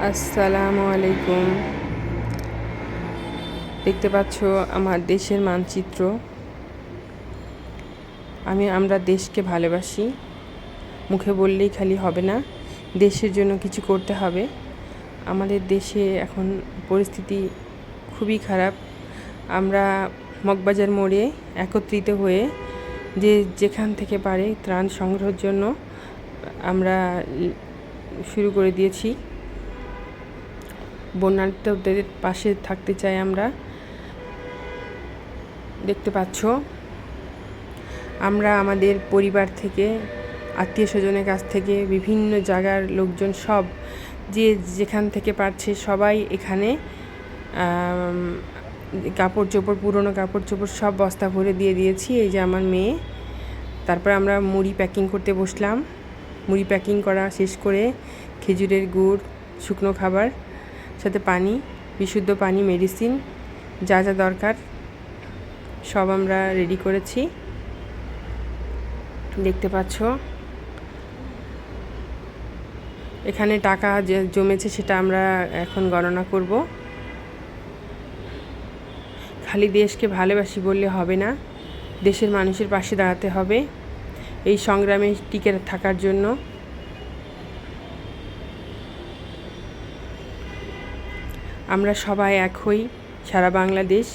আসসালামু আলাইকুম। দেখতে পাচ্ছ আমার দেশের মানচিত্র। আমি, আমরা দেশকে ভালোবাসি। মুখে বললেই খালি হবে না। দেশের জন্য কিছু করতে হবে। আমাদের দেশে এখন পরিস্থিতি খুবই খারাপ। আমরা মগবাজার মোড়ে একত্রিত হয়ে যে যেখান থেকে পারে ত্রাণ সংগ্রহের জন্য আমরা শুরু করে দিয়েছি। বন্যার্থদের পাশে থাকতে চাই আমরা। দেখতে পাচ্ছ? আমরা আমাদের পরিবার থেকে, আত্মীয় স্বজনের কাছ থেকে, বিভিন্ন জায়গার লোকজন সব, যে যেখান থেকে পারছে সবাই এখানে কাপড় চোপড় পুরনো কাপড় চোপড় সব বস্তা ভরে দিয়ে দিয়েছি। এই যে আমার মেয়ে। তারপর আমরা মুড়ি প্যাকিং করতে বসলাম। মুড়ি প্যাকিং করা শেষ করে খেজুরের গুড়, শুকনো খাবার সাথে পানি, বিশুদ্ধ পানি মেডিসিন যা যা দরকার, সব আমরা রেডি করেছি। দেখতে পাচ্ছ? এখানে টাকা যে জমেছে সেটা আমরা এখন গণনা করব। খালি দেশকে ভালোবাসি বললে হবে না, দেশের মানুষের পাশে দাঁড়াতে হবে। এই সংগ্রামে টিকে থাকার জন্য আমরা সবাই এক হই, সারা বাংলাদেশ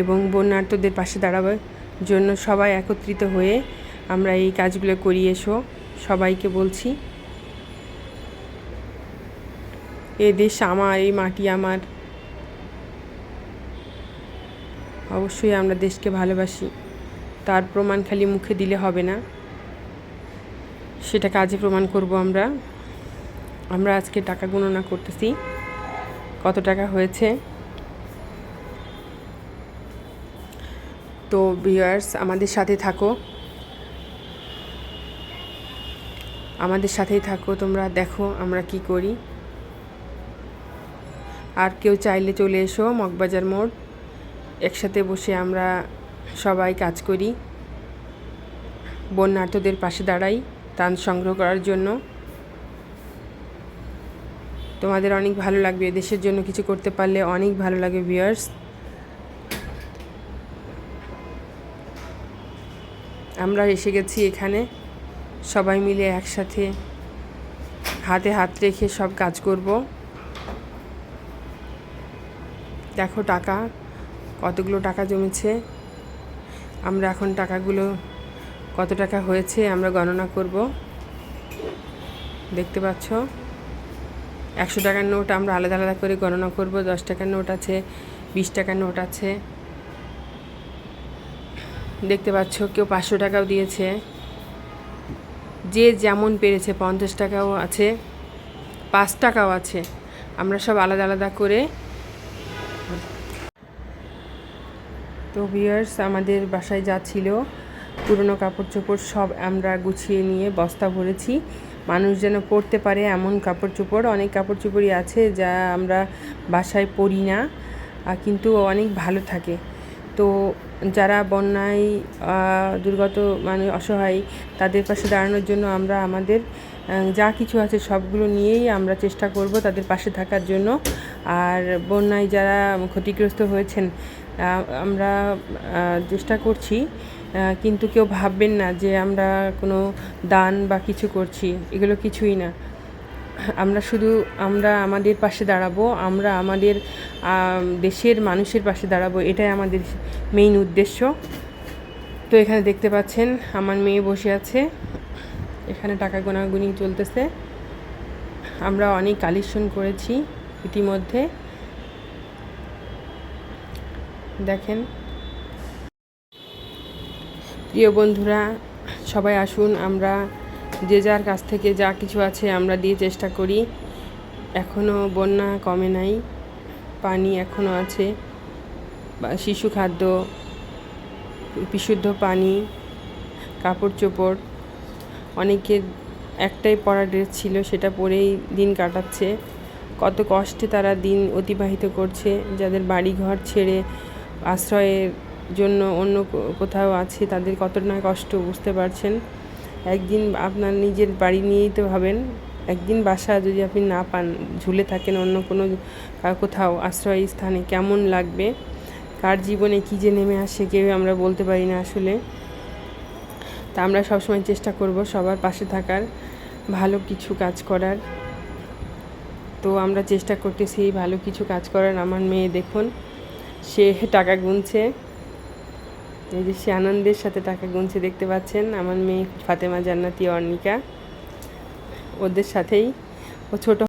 এবং বন্যার্থদের পাশে দাঁড়াবার জন্য সবাই একত্রিত হয়ে আমরা এই কাজগুলো করি, এসো। সবাইকে বলছি, এ দেশ আমার, এই মাটি আমার। অবশ্যই আমরা দেশকে ভালোবাসি। তার প্রমাণ খালি মুখে দিলে হবে না। সেটা কাজে প্রমাণ করব আমরা। আমরা আজকে টাকা গণনা করতেছি। কত টাকা হয়েছে? তো ভিউয়ার্স আমাদের সাথে থাকো। আমাদের সাথেই থাকো, তোমরা দেখো আমরা কি করি। আর কেউ চাইলে চলে এসো মগবাজার মোড়। একসাথে বসে আমরা সবাই কাজ করি। বন্যার্থদের পাশে দাঁড়াই, ত্রাণ সংগ্রহ করার জন্য। তোমাদের অনেক ভালো লাগবে, দেশের জন্য কিছু করতে পারলে অনেক ভালো লাগে ভিউয়ার্স আমরা এসে গেছি এখানে, সবাই মিলে একসাথে হাতে হাত রেখে সব কাজ করব। দেখো টাকা, কতগুলো টাকা জমেছে। আমরা এখন টাকাগুলো কত টাকা হয়েছে আমরা গণনা করব। দেখতে পাচ্ছ? একশো টাকার নোট আমরা আলাদা আলাদা করে গণনা করব, দশ টাকার নোট আছে, বিশ টাকার নোট আছে। দেখতে পাচ্ছ কেউ পাঁচশো টাকাও দিয়েছে। যে যেমন পেরেছে পঞ্চাশ টাকাও আছে, পাঁচ টাকাও আছে। আমরা সব আলাদা আলাদা করে তো ভিউয়ার্স আমাদের বাসায় যা ছিল, পুরনো কাপড় চোপড় সব আমরা গুছিয়ে নিয়ে বস্তা ভরেছি। মানুষ যেন পরতে পারে এমন কাপড় চোপড় অনেক কাপড় চোপড়ই আছে যা আমরা বাসায় পরি না কিন্তু অনেক ভালো থাকে। তো যারা বন্যায় দুর্গত মানে অসহায়, তাদের পাশে দাঁড়ানোর জন্য আমরা আমাদের যা কিছু আছে সবগুলো নিয়েই আমরা চেষ্টা করব তাদের পাশে থাকার জন্য। আর বন্যায় যারা ক্ষতিগ্রস্ত হয়েছেন আমরা চেষ্টা করছি কিন্তু কেউ ভাববেন না যে আমরা কোনো দান বা কিছু করছি। এগুলো কিছুই না। আমরা শুধু আমরা আমাদের পাশে দাঁড়াবো, আমরা আমাদের দেশের মানুষের পাশে দাঁড়াবো, এটাই আমাদের মেইন উদ্দেশ্য। তো এখানে দেখতে পাচ্ছেন, আমার মেয়ে বসে আছে। এখানে টাকা গোনাগুনি চলতেছে। আমরা অনেক কালেকশন করেছি ইতিমধ্যে। দেখেন প্রিয় বন্ধুরা, সবাই আসুন, আমরা যে যার কাছ থেকে যা কিছু আছে আমরা দিয়ে চেষ্টা করি। এখনও বন্যা কমে নাই, পানি এখনও আছে শিশু খাদ্য, বিশুদ্ধ পানি, কাপড় চোপড় অনেকের একটাই পরা ড্রেস ছিল, সেটা পরেই দিন কাটাচ্ছে। কত কষ্টে তারা দিন অতিবাহিত করছে, যাদের বাড়ি ঘর ছেড়ে আশ্রয়ের জন্য অন্য কোথাও আছে, তাদের কত না কষ্ট বুঝতে পারছেন। একদিন আপনার নিজের বাড়ি নিয়েই তো ভাবেন, একদিন বাসা যদি আপনি না পান, ঝুলে থাকেন অন্য কোনো কোথাও, আশ্রয় স্থানে, কেমন লাগবে? কার জীবনে কী যে নেমে আসে কেউ আমরা বলতে পারি না আসলে। তা আমরা সবসময় চেষ্টা করব সবার পাশে থাকার, ভালো কিছু কাজ করার। তো আমরা চেষ্টা করতেছি ভালো কিছু কাজ করার। আমার মেয়ে দেখুন, সে টাকা গুনছে। এই যে সে আনন্দের সাথে টাকা গুনছে দেখতে পাচ্ছেন, আমার মেয়ে ফাতেমা জান্নাতি অর্ণিকা ওদের সাথেই ও ছোট